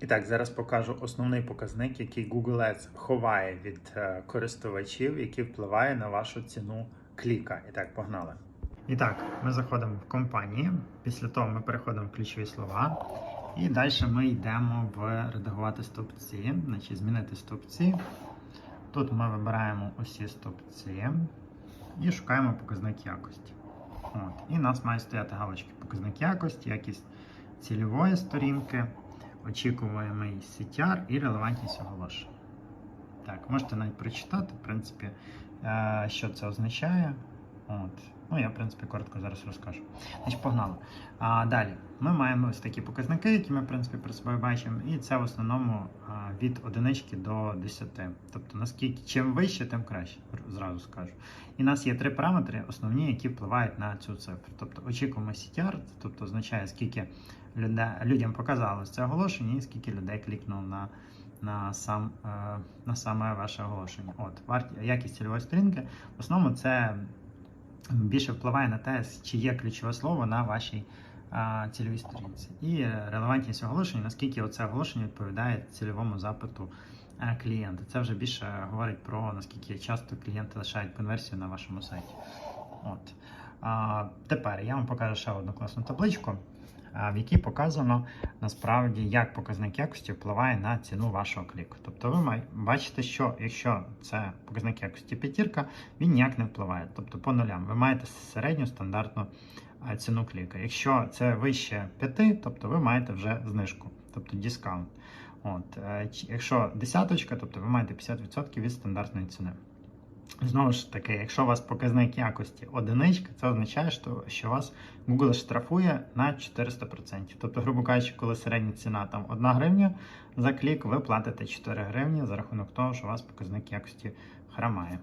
І так, зараз покажу основний показник, який Google Ads ховає від е, користувачів, який впливає на вашу ціну кліка. І так, погнали. І так, ми заходимо в компанії. Після того ми переходимо в ключові слова. І далі ми йдемо в редагувати стовпці, значить змінити стовпці. Тут ми вибираємо усі стовпці і шукаємо показник якості. От. І у нас має стояти галочки показник якості, якість цільової сторінки, очікуваний CTR і релевантність оголошення. Так, можете навіть прочитати, в принципі, е, що це означає. От. Ну, я, в принципі, коротко зараз розкажу. Значить, погнали. А, далі, ми маємо ось такі показники, які ми, в принципі, перед собою бачимо, і це в основному від одинички до 10. Тобто, наскільки чим вище, тим краще, зразу скажу. І у нас є три параметри, основні, які впливають на цю цифру. Тобто очікуємо CTR, тобто означає, скільки людей, людям показалось це оголошення, і скільки людей клікнуло на, на, сам, е, на саме ваше оголошення. От, варті, якість цільової сторінки, в основному це більше впливає на те, чи є ключове слово на вашій а, цільовій сторінці. І релевантність оголошення, наскільки оце оголошення відповідає цільовому запиту а, клієнта. Це вже більше говорить про наскільки часто клієнти лишають конверсію на вашому сайті. От. А, тепер я вам покажу ще одну класну табличку, в якій показано насправді, як показник якості впливає на ціну вашого кліку. Тобто ви бачите, що якщо це показник якості п'ятірка, він ніяк не впливає. Тобто по нулям ви маєте середню стандартну ціну кліка. Якщо це вище 5, тобто ви маєте вже знижку, тобто дискаунт. От, е, якщо десяточка, тобто ви маєте 50% від стандартної ціни. Знову ж таки, якщо у вас показник якості одиничка, це означає, що, вас Google штрафує на 400%. Тобто, грубо кажучи, коли середня ціна там 1 гривня за клік, ви платите 4 гривні за рахунок того, що у вас показник якості хромає.